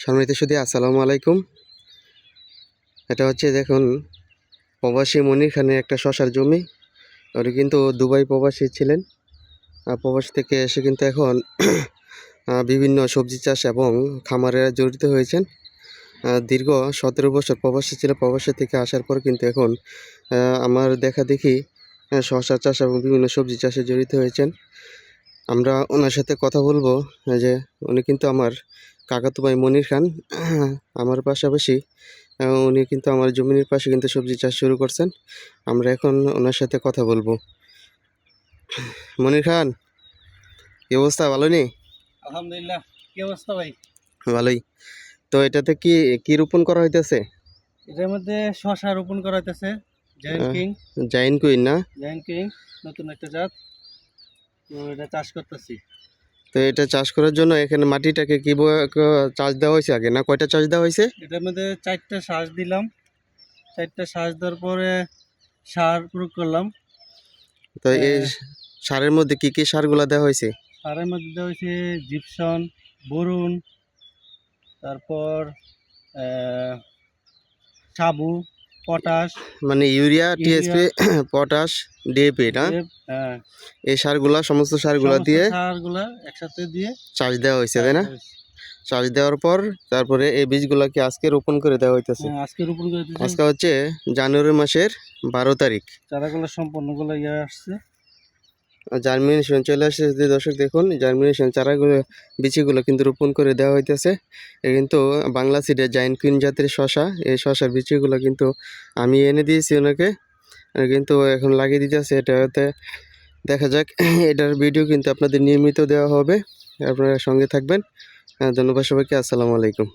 সম্মানিত সুদী আসসালামু আলাইকুম। এটা হচ্ছে দেখুন, প্রবাসী মনির খানের একটা শশার জমি। উনি কিন্তু দুবাই প্রবাসী ছিলেন। প্রবাসী থেকে এসে কিন্তু এখন বিভিন্ন সবজি চাষ এবং খামারে জড়িত হয়েছেন। দীর্ঘ সতেরো বছর প্রবাসী ছিল। প্রবাসী থেকে আসার পর কিন্তু এখন আমার দেখা দেখি শশা চাষ এবং বিভিন্ন সবজি চাষে জড়িত হয়েছেন। আমরা ওনার সাথে কথা বলব যে উনি কিন্তু আমার কাকাতো ভাই মনির খান। আমার পাশাপাশি উনি কিন্তু আমার জমির পাশে কিন্তু সবজি চাষ শুরু করছেন। আমরা এখন ওনার সাথে কথা বলব। মনির খান কি অবস্থা ভালো নেই? আলহামদুলিল্লাহ কি অবস্থা ভাই? ভালোই। তো এটাতে কি কি রোপণ করা হইতেছে? এটার মধ্যে শশা রোপণ করা হইতেছে জায়ান্ট কিং জাইন কুইন না? জায়ান্ট কিং নতুন একটা জাত। এটা চাষ করতেছি। তো এটা চাষ করার জন্য এখানে মাটিটাকে কি চাষ দেওয়া হয়েছে আগে? না কয়টা চাষ দেওয়া হয়েছে? এটার মধ্যে চারটা শ্বাস দিলাম। চারটা শ্বাস দেওয়ার পরে সার প্রয়োগ করলাম। তো এই হ্যাঁ। সারের মধ্যে কি কি সারগুলা দেওয়া হয়েছে? সারের মধ্যে দেওয়া হয়েছে জিপসন বরুণ তারপর সাবু। পটাশ মানে ইউরিয়া টিএসপি পটাশ ডিএপি না? হ্যাঁ। এই সারগুলা সমস্ত সারগুলা দিয়ে সারগুলা একসাথে দিয়ে চাষ দেওয়া হয়েছে তাই না? চাষ দেওয়ার পর তারপরে এই বীজগুলাকে আজকে রোপণ করে দেওয়া হইতেছে। হ্যাঁ, আজকে রোপণ করে আজকে হচ্ছে জানুয়ারি মাসের বারো তারিখ। চারাগুলো সম্পূর্ণগুলো ইয়ে আসছে। জার্মিনেশন চলে আসছে। দর্শক দেখুন জার্মিনেশন চারাগুলো, বিচিগুলো কিন্তু রোপণ করে দেওয়া হইতেছে। কিন্তু বাংলা সিডে জাইন কুইন জাতের শশা। এই শশার বিচিগুলো কিন্তু আমি এনে দিয়েছি ওনাকে। কিন্তু এখন লাগিয়ে দিতেছে এটাতে দেখা যাক, এটার ভিডিও কিন্তু আপনাদের নিয়মিত দেওয়া হবে। আপনারা সঙ্গে থাকবেন। ধন্যবাদ সবাইকে। আসসালামু আলাইকুম।